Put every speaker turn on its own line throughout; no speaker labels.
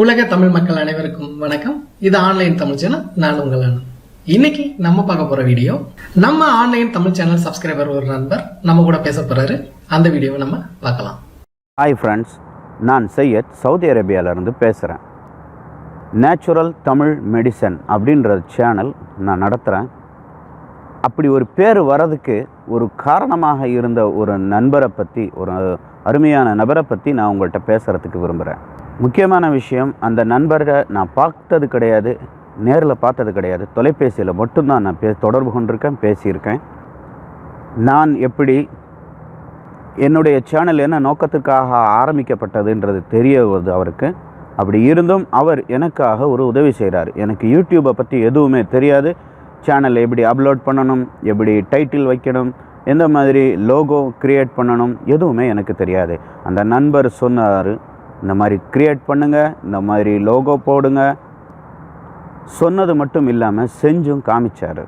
உலக தமிழ் மக்கள் அனைவருக்கும் வணக்கம். இது ஆன்லைன் தமிழ் சேனல் நான் உங்கள் அண்ணன். இன்னைக்கு நம்ம பார்க்க போற வீடியோ நம்ம ஆன்லைன் தமிழ் சேனல் சப்ஸ்கிரைபர் ஒரு நண்பர் நம்ம கூட பேச போறாரு. அந்த வீடியோவை நம்ம பார்க்கலாம்.
ஹாய் ஃப்ரெண்ட்ஸ் நான் சையத் சவுதி அரேபியாவிலேருந்து பேசுகிறேன் நேச்சுரல் தமிழ் மெடிசன் அப்படின்ற சேனல் நான் நடத்துகிறேன் அப்படி ஒரு பேர் வரதுக்கு ஒரு காரணமாக இருந்த ஒரு நண்பரை பற்றி ஒரு அருமையான நபரை பற்றி நான் உங்கள்கிட்ட பேசுகிறதுக்கு விரும்புகிறேன் முக்கியமான விஷயம் அந்த நண்பரை நான் பார்த்தது கிடையாது நேரில் பார்த்தது கிடையாது. தொலைபேசியில் மட்டும்தான் நான் பே தொடர்பு கொண்டிருக்கேன் பேசியிருக்கேன். நான் எப்படி என்னுடைய சேனல் என்ன நோக்கத்திற்காக ஆரம்பிக்கப்பட்டதுன்றது தெரிய வருது அவருக்கு. அப்படி இருந்தும் அவர் எனக்காக ஒரு உதவி செய்கிறார் எனக்கு யூடியூப்பை பற்றி எதுவுமே தெரியாது. சேனல் எப்படி அப்லோட் பண்ணணும் எப்படி டைட்டில் வைக்கணும் எந்த மாதிரி லோகோ க்ரியேட் பண்ணணும் எதுவுமே எனக்கு தெரியாது. அந்த நண்பர் சொன்னார் இந்த மாதிரி க்ரியேட் பண்ணுங்கள் இந்த மாதிரி லோகோ போடுங்க. சொன்னது மட்டும் இல்லாமல் செஞ்சும் காமிச்சார்.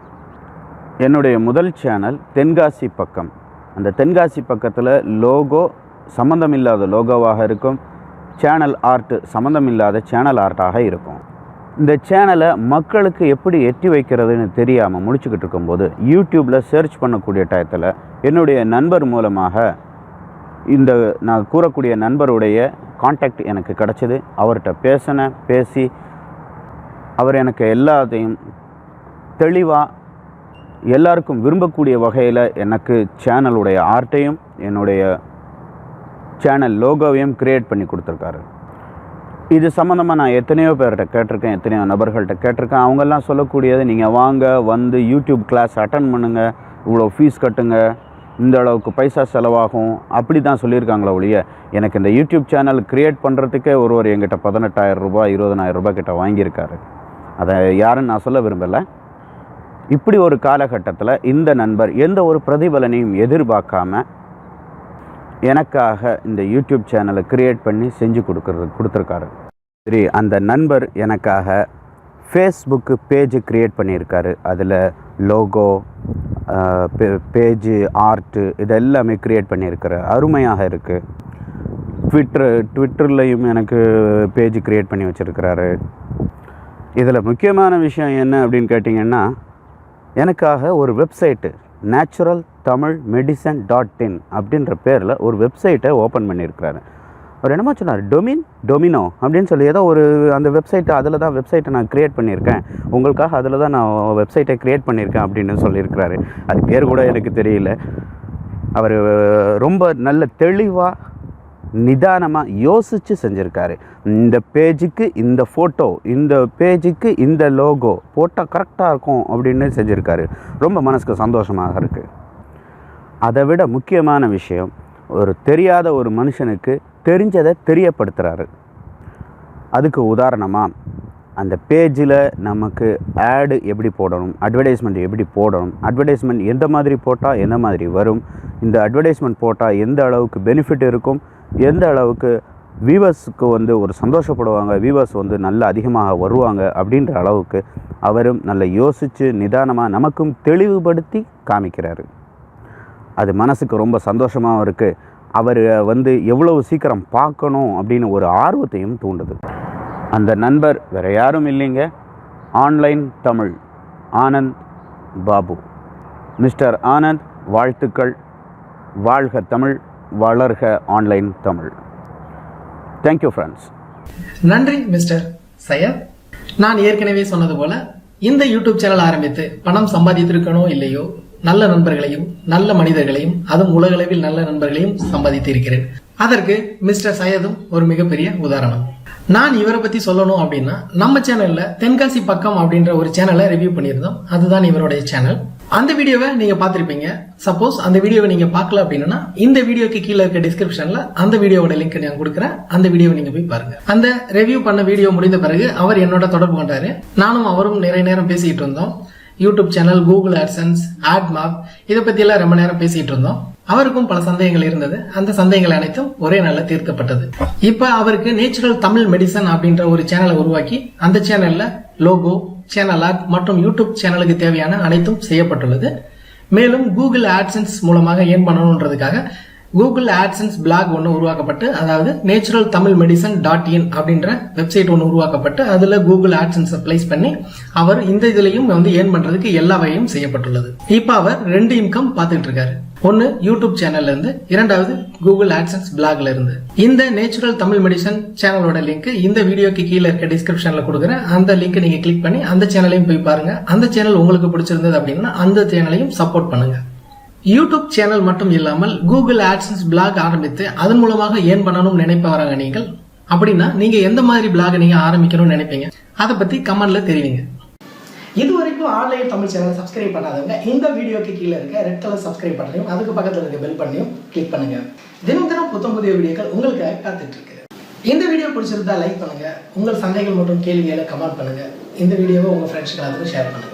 என்னுடைய முதல் சேனல் தென்காசி பக்கம். அந்த தென்காசி பக்கத்தில் லோகோ சம்மந்தமில்லாத லோகோவாக இருக்கும். சேனல் ஆர்ட் சம்மந்தமில்லாத சேனல் ஆர்ட்டாக இருக்கும். இந்த சேனலை மக்களுக்கு எப்படி எட்டி வைக்கிறதுன்னு தெரியாமல் முடிச்சுக்கிட்டு இருக்கும்போது யூடியூப்பில் சர்ச் பண்ணக்கூடிய டயத்தில் என்னுடைய நண்பர் மூலமாக இந்த நான் கூறக்கூடிய நண்பருடைய காண்டாக்ட் எனக்கு கிடச்சிது. அவர்கிட்ட பேசினேன் பேசி அவர் எனக்கு எல்லாத்தையும் தெளிவாக எல்லாருக்கும் விரும்பக்கூடிய வகையில் எனக்கு சேனலுடைய ஆர்ட்டையும் என்னுடைய சேனல் லோகோவையும் கிரியேட் பண்ணி கொடுத்துருக்காரு. இது சம்மந்தமாக நான் எத்தனையோ பேர்கிட்ட கேட்டிருக்கேன் எத்தனையோ நபர்கள்ட்ட கேட்டிருக்கேன். அவங்கெல்லாம் சொல்லக்கூடியது நீங்கள் வாங்க வந்து யூடியூப் கிளாஸ் அட்டன் பண்ணுங்கள் இவ்வளோ ஃபீஸ் கட்டுங்க இந்த அளவுக்கு பைசா செலவாகும் அப்படி தான் சொல்லியிருக்காங்களே ஒழிய எனக்கு இந்த யூடியூப் சேனல் க்ரியேட் பண்ணுறதுக்கே ஒருவர் எங்கிட்ட பதினெட்டாயிரம் ரூபாய் இருபதனாயிரம் ரூபாய் கிட்ட வாங்கியிருக்காரு. அதை யாருன்னு நான் சொல்ல விரும்பலை. இப்படி ஒரு காலகட்டத்தில் இந்த நண்பர் எந்த ஒரு பிரதிபலனையும் எதிர்பார்க்காம எனக்காக இந்த யூடியூப் சேனலை க்ரியேட் பண்ணி செஞ்சு கொடுக்குறது கொடுத்துருக்காரு. சரி அந்த நண்பர் எனக்காக ஃபேஸ்புக்கு பேஜ் க்ரியேட் பண்ணியிருக்காரு. அதில் லோகோ பேஜு ஆர்ட்டு இது எல்லாமே க்ரியேட் பண்ணியிருக்கிற அருமையாக இருக்குது ட்விட்டர் ட்விட்டர்லேயும் எனக்கு பேஜ் க்ரியேட் பண்ணி வச்சுருக்கிறாரு. இதில் முக்கியமான விஷயம் என்ன அப்படின்னு கேட்டிங்கன்னா எனக்காக ஒரு website natural Tamil medicine dot in அப்படின்ற பேரில் ஒரு வெப்சைட்டை ஓப்பன் பண்ணியிருக்கிறாரு. அவர் என்னமோ சொன்னார் டொமின் டொமினோ அப்படின்னு சொல்லி ஏதோ ஒரு அந்த வெப்சைட்டை அதில் தான் வெப்சைட்டை நான் க்ரியேட் பண்ணியிருக்கேன். உங்களுக்காக அதில் தான் நான் வெப்சைட்டை க்ரியேட் பண்ணியிருக்கேன் அப்படின்னு சொல்லியிருக்கிறாரு. அது பேர் கூட எனக்கு தெரியல. அவர் ரொம்ப நல்ல தெளிவாக நிதானமாக யோசித்து செஞ்சுருக்காரு. இந்த பேஜுக்கு இந்த ஃபோட்டோ இந்த பேஜுக்கு இந்த லோகோ போட்டால் கரெக்டாக இருக்கும் அப்படின்னு செஞ்சுருக்காரு. ரொம்ப மனசுக்கு சந்தோஷமாக இருக்குது அதை விட முக்கியமான விஷயம் ஒரு தெரியாத ஒரு மனுஷனுக்கு தெரிஞ்சதை தெரியப்படுத்துகிறாரு அதுக்கு உதாரணமாக அந்த பேஜில் நமக்கு ஆடு எப்படி போடணும் அட்வர்டைஸ்மெண்ட் எப்படி போடணும் அட்வர்டைஸ்மெண்ட் எந்த மாதிரி போட்டால் எந்த மாதிரி வரும் இந்த அட்வர்டைஸ்மெண்ட் போட்டால் எந்த அளவுக்கு பெனிஃபிட் இருக்கும் எந்த அளவுக்கு வியூவர்ஸுக்கு வந்து ஒரு சந்தோஷப்படுவாங்க வியூவர்ஸ் வந்து நல்ல அதிகமாக வருவாங்க அப்படின்ற அளவுக்கு அவரும் நல்ல யோசித்து நிதானமாக நமக்கும் தெளிவுபடுத்தி காமிக்கிறாரு. அது மனசுக்கு ரொம்ப சந்தோஷமாகவும் இருக்குது அவர் வந்து எவ்வளவு சீக்கிரம் பார்க்கணும் அப்படின்னு ஒரு ஆர்வத்தையும் தூண்டுது. அந்த நண்பர் வேறு யாரும் இல்லைங்க. ஆன்லைன் தமிழ் ஆனந்த் பாபு. மிஸ்டர் ஆனந்த் வாழ்த்துக்கள். வாழ்க தமிழ் வளர்க online Tamil. Thank you friends
நன்றி மிஸ்டர் சையத் நான் ஏற்கனவே சொன்னது போல இந்த யூடியூப் சேனல் ஆரம்பித்து பணம் சம்பாதித்திருக்கணும் இல்லையோ நல்ல நண்பர்களையும் நல்ல மனிதர்களையும் அதுவும் உலகளவில் நல்ல நண்பர்களையும் சம்பாதித்து இருக்கிறேன் அதற்கு மிஸ்டர் சையதும் ஒரு மிகப்பெரிய உதாரணம். நான் இவரை பத்தி சொல்லணும் அப்படின்னா நம்ம சேனல்ல தென்காசி பக்கம் அப்படின்ற ஒரு சேனலை ரிவ்யூ பண்ணியிருந்தோம். அதுதான் இவருடைய சேனல் அந்த வீடியோவை நீங்க பார்த்துருப்பீங்க. சப்போஸ் அந்த வீடியோவை நீங்க பார்க்கல அப்படின்னா இந்த வீடியோக்கு கீழே இருக்க டிஸ்கிரிப்ஷன்ல அந்த வீடியோவோட லிங்க் நான் கொடுக்குறேன். அந்த வீடியோவை நீங்க போய் பாருங்க. அந்த ரிவ்யூ பண்ண வீடியோ முடிந்த பிறகு அவர் என்னோட தொடர்பு கொண்டாரு. நானும் அவரும் நிறைய நேரம் பேசிக்கிட்டு இருந்தோம். YouTube channel Google AdSense AdMob இதை பத்தி எல்லாம் ரொம்ப நேரம் பேசிட்டு இருந்தோம். அவருக்கும் பல சந்தேகங்கள் இருந்தது. அந்த சந்தேகங்கள் அனைத்தும் ஒரே நாள்ல தீர்க்கப்பட்டது. இப்ப அவருக்கு நேச்சுரல் தமிழ் மெடிசன் அப்படின்ற ஒரு சேனலை உருவாக்கி அந்த சேனல்ல லோகோ சேனல் ஆர்ட் மற்றும் யூடியூப் சேனலுக்கு தேவையான அனைத்தும் செய்யப்பட்டுள்ளது. மேலும் கூகுள் ஆட்சன்ஸ் மூலமாக ஏன் பண்ணணுன்றதுக்காக கூகுள் ஆட்சன்ஸ் பிளாக் ஒன்று உருவாக்கப்பட்டு அதாவது natural Tamil medicine dot in அப்படின்ற வெப்சைட் ஒன்று உருவாக்கப்பட்டு அதில் கூகுள் ஆட்சன்ஸை பிளேஸ் பண்ணி அவர் இந்த இதுலையும் வந்து ஏர்ன் பண்ணுறதுக்கு எல்லா வகையும் செய்யப்பட்டுள்ளது. இப்போ அவர் ரெண்டு இன்கம் பார்த்துட்டு இருக்காரு. ஒன்று யூடியூப் சேனல்ல இருந்து இரண்டாவது கூகுள் ஆட்சன்ஸ் பிளாக்ல இருந்து. இந்த நேச்சுரல் தமிழ் மெடிசன் சேனலோட லிங்க் இந்த வீடியோக்கு கீழே இருக்க டிஸ்கிரிப்ஷன்ல கொடுக்குறேன். அந்த லிங்க் நீங்க கிளிக் பண்ணி அந்த சேனலையும் போய் பாருங்க. அந்த சேனல் உங்களுக்கு பிடிச்சிருந்தது அப்படின்னா அந்த சேனலையும் சப்போர்ட் பண்ணுங்க. யூடியூப் சேனல் மட்டும் இல்லாமல் கூகுள் ஆட்சன்ஸ் பிளாக் ஆரம்பித்து அதன் மூலமாக ஏன் பண்ணணும்னு நினைப்பவராங்க நீங்கள் அப்படின்னா நீங்க எந்த மாதிரி பிளாக் நீங்க ஆரம்பிக்கணும்னு நினைப்பீங்க? அதை பத்தி கமெண்ட்ல தெரிவிங்க. இது வரைக்கும் ஆன்லைன் தமிழ் சேனல் சப்ஸ்கிரைப் பண்ணாதவங்க இந்த வீடியோக்கு கீழே இருக்க ரெட் கலர் சப்ஸ்கிரைப் பண்ணையும் அதுக்கு பக்கத்தில் இருக்க பெல் பண்ணியும் கிளிக் பண்ணுங்க. தினம் தினம் புத்தம் புதிய வீடியோக்கள் உங்களுக்காக காத்துட்டு இருக்கு. இந்த வீடியோ பிடிச்சிருந்தா லைக் பண்ணுங்க. உங்கள் சந்தைகள் மற்றும் கேள்விகளை கமெண்ட் பண்ணுங்க. இந்த வீடியோவை உங்க ஃப்ரெண்ட்ஸ்க்கு அதுக்கு ஷேர் பண்ணுங்க.